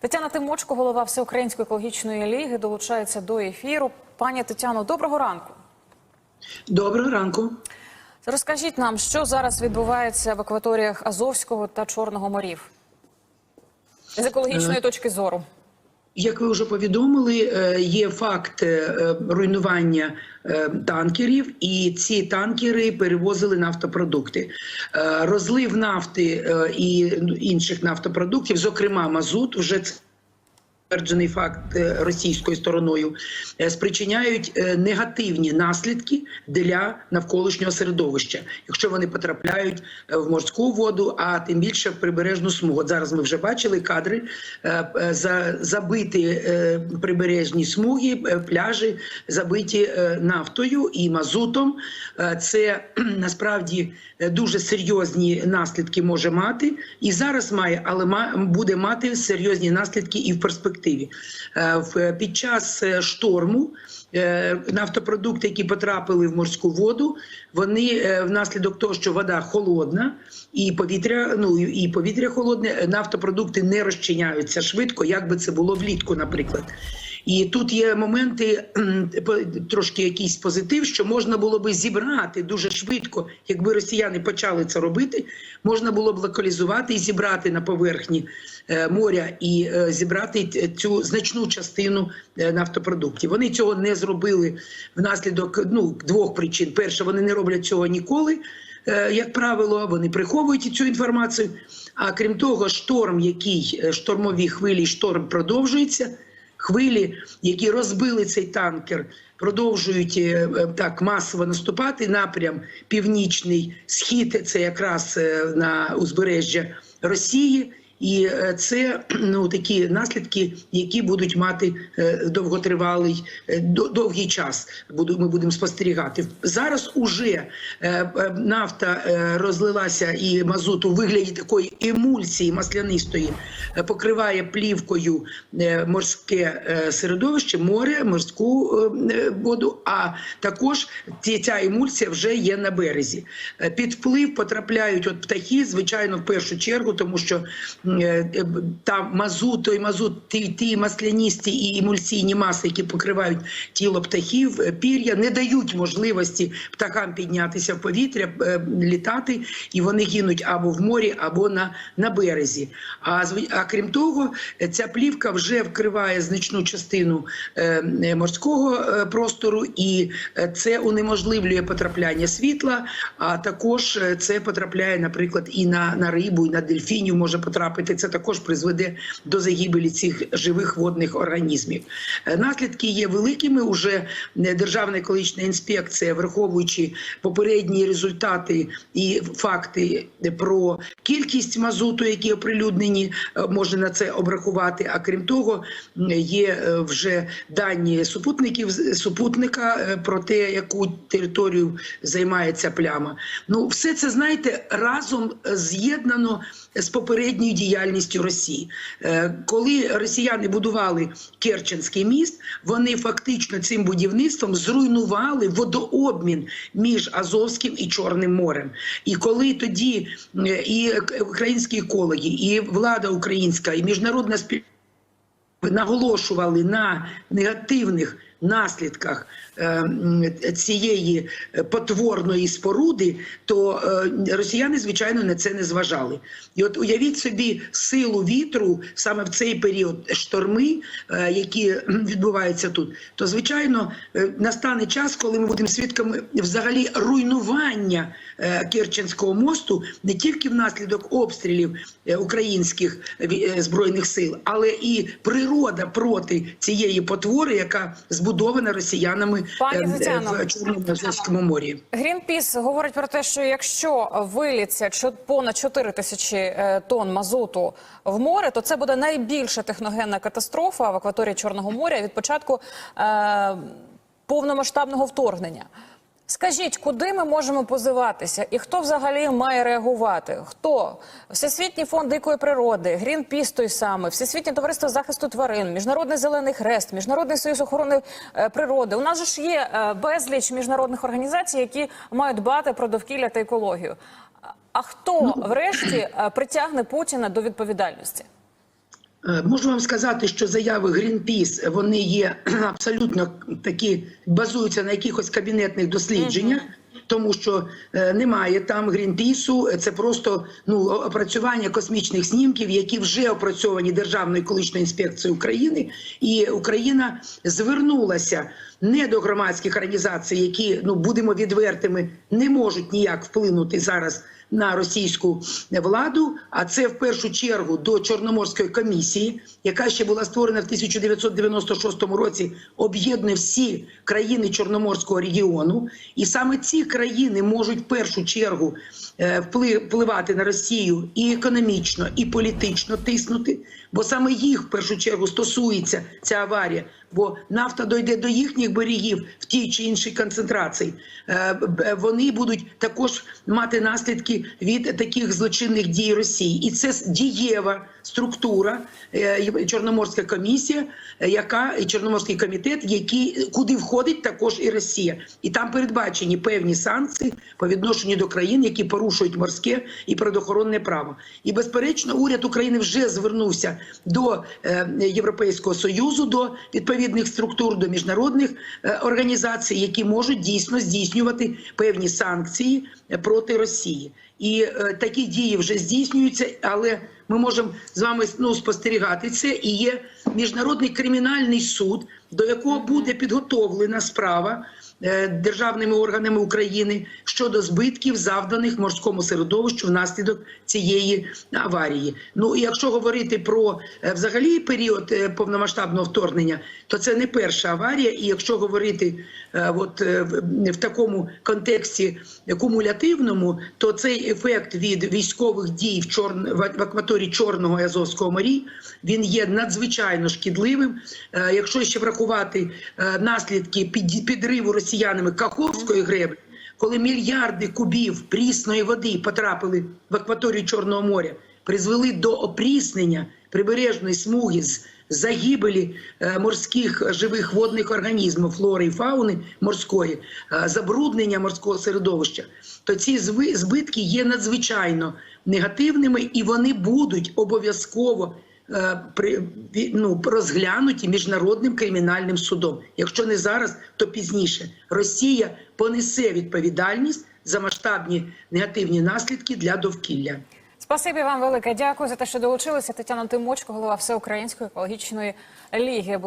Тетяна Тимочко, голова Всеукраїнської екологічної ліги, долучається до ефіру. Пані Тетяно, доброго ранку. Доброго ранку. Розкажіть нам, що зараз відбувається в акваторіях Азовського та Чорного морів з екологічної точки зору. Як ви вже повідомили, е, є факт е, руйнування е, танкерів, і ці танкери перевозили нафтопродукти. Розлив нафти і інших нафтопродуктів, зокрема мазут, вже Підтверджений факт е, російською стороною е, спричиняють е, негативні наслідки для навколишнього середовища, якщо вони потрапляють в морську воду, а тим більше в прибережну смугу. От зараз ми вже бачили кадри за забиті прибережні смуги, пляжі забиті нафтою і мазутом. Це насправді дуже серйозні наслідки може мати, і зараз має, але буде мати серйозні наслідки і в перспективі. Е, в- Під час е, шторму е, нафтопродукти, які потрапили в морську воду, вони е, внаслідок того, що вода холодна і повітря, ну і повітря холодне, е, нафтопродукти не розчиняються швидко, як би це було влітку, наприклад. І тут є моменти трошки якийсь позитив, що можна було би зібрати дуже швидко, якби росіяни почали це робити, можна було б локалізувати і зібрати на поверхні е, моря і е, зібрати цю значну частину е, нафтопродуктів. Вони цього не зробили внаслідок ну, двох причин: перше, вони не роблять цього ніколи. Е, Як правило, вони приховують цю інформацію. А крім того, шторм, який е, штормові хвилі, шторм продовжується. Хвилі, які розбили цей танкер, продовжують е, е, так масово наступати. Напрям північний схід це якраз е, на узбережжя Росії. І е, це ну такі наслідки, які будуть мати е, довготривалий е, довгий час. Ми будемо спостерігати. Зараз уже нафта розлилася і мазут у вигляді такої емульсії маслянистої покриває плівкою морське середовище, море, морську воду. А також ця емульсія вже є на березі. Під вплив потрапляють от птахи, звичайно, в першу чергу, тому що там мазут, той мазут, ті, ті масляністі і емульсійні маси, які покривають тіло птахів, е, пір'я, не дають можливості птахам піднятися в повітря, е, літати, і вони гинуть або в морі, або на, на березі. А, а крім того, е, ця плівка вже вкриває значну частину е, е, морського е, простору, і е, це унеможливлює потрапляння світла. А також е, це потрапляє, наприклад, і на, на рибу, і на дельфінів може потрапити. Це також призведе до загибелі цих живих водних організмів. Е, Наслідки є великими. Уже е, Державна екологічна інспекція, враховуючи попередні результати і факти про кількість мазуту, які оприлюднені, е, може на це обрахувати. А крім того, є е, вже дані супутників супутника е, про те, яку територію займає ця пляма. Ну, все це знаєте разом е, з'єднано з попередньою діяльністю Росії. Е, Коли росіяни будували Керченський міст, вони фактично цим будівництвом зруйнували водообмін між Азовським і Чорним морем. І коли тоді е, і українські екологи, і влада українська, і міжнародна спільнота наголошували на негативних наслідках е, цієї е, потворної споруди, то е, росіяни, звичайно, на це не зважали. І от уявіть собі силу вітру саме в цей період шторми, які відбуваються тут, то звичайно настане час, коли ми будемо свідками взагалі руйнування Керченського мосту не тільки внаслідок обстрілів е, українських е, збройних сил, але і природа проти цієї потвори, яка збудована росіянами Пані е, в Чорному Азовському морі. Грінпіс говорить про те, що якщо виліться понад 4 тисячі е, тонн мазуту в море, то це буде найбільша техногенна катастрофа в акваторії Чорного моря від початку е, повномасштабного вторгнення. Скажіть, куди ми можемо позиватися, і хто взагалі має реагувати? Хто Всесвітній фонд дикої природи, Грінпіс той самий, Всесвітнє товариство захисту тварин, Міжнародний зелений хрест, Міжнародний союз охорони е, природи. У нас же ж є е, безліч міжнародних організацій, які мають дбати про довкілля та екологію. А хто, врешті, е, притягне Путіна до відповідальності? Е, Можу вам сказати, що заяви Greenpeace, вони є абсолютно такі, базуються на якихось кабінетних дослідженнях. Тому що е, немає там Грінпісу, це просто ну опрацювання космічних снімків, які вже опрацьовані Державною екологічною інспекцією України, і Україна звернулася не до громадських організацій, які ну будемо відвертими, не можуть ніяк вплинути зараз на російську владу. А це в першу чергу до Чорноморської комісії, яка ще була створена в 1996 році, об'єднує всі країни Чорноморського регіону, і саме ці країни можуть в першу чергу е, впливати на Росію і економічно, і політично тиснути, бо саме їх в першу чергу стосується ця аварія. Бо нафта дойде до їхніх берегів в тій чи іншій концентрації. Е, Вони будуть також мати наслідки від таких злочинних дій Росії, і це дієва структура е, Чорноморська комісія, е, яка і Чорноморський комітет, який куди входить також і Росія, і там передбачені певні санкції по відношенню до країн, які порушують морське і природоохоронне право. І безперечно, уряд України вже звернувся до е, Європейського союзу, до відповідних структур, до міжнародних е, організацій, які можуть дійсно здійснювати певні санкції е, проти Росії. І такі дії вже здійснюються, але ми можемо з вами ну, спостерігати це. І є міжнародний кримінальний суд, до якого буде підготовлена справа е, державними органами України щодо збитків, завданих морському середовищу внаслідок цієї аварії. Ну і якщо говорити про е, взагалі період е, повномасштабного вторгнення, то це не перша аварія. І якщо говорити от в- такому контексті кумулятивному, то цей ефект від військових дій в чорн в акваторії Чорного і Азовського морі він є надзвичайно шкідливим. Якщо ще врахувати е, наслідки під- підриву росіянами Каховської греблі, коли мільярди кубів прісної води потрапили в акваторію Чорного моря, призвели до опріснення прибережної смуги з загибелі е, морських живих водних організмів, флори і фауни морської, е, забруднення морського середовища, то ці збитки є надзвичайно негативними і вони будуть обов'язково ну, розглянуті міжнародним кримінальним судом. Якщо не зараз, то пізніше Росія понесе відповідальність за масштабні негативні наслідки для довкілля. Спасибі вам велике. Дякую за те, що долучилися. Тетяна Тимочко, голова Всеукраїнської екологічної ліги.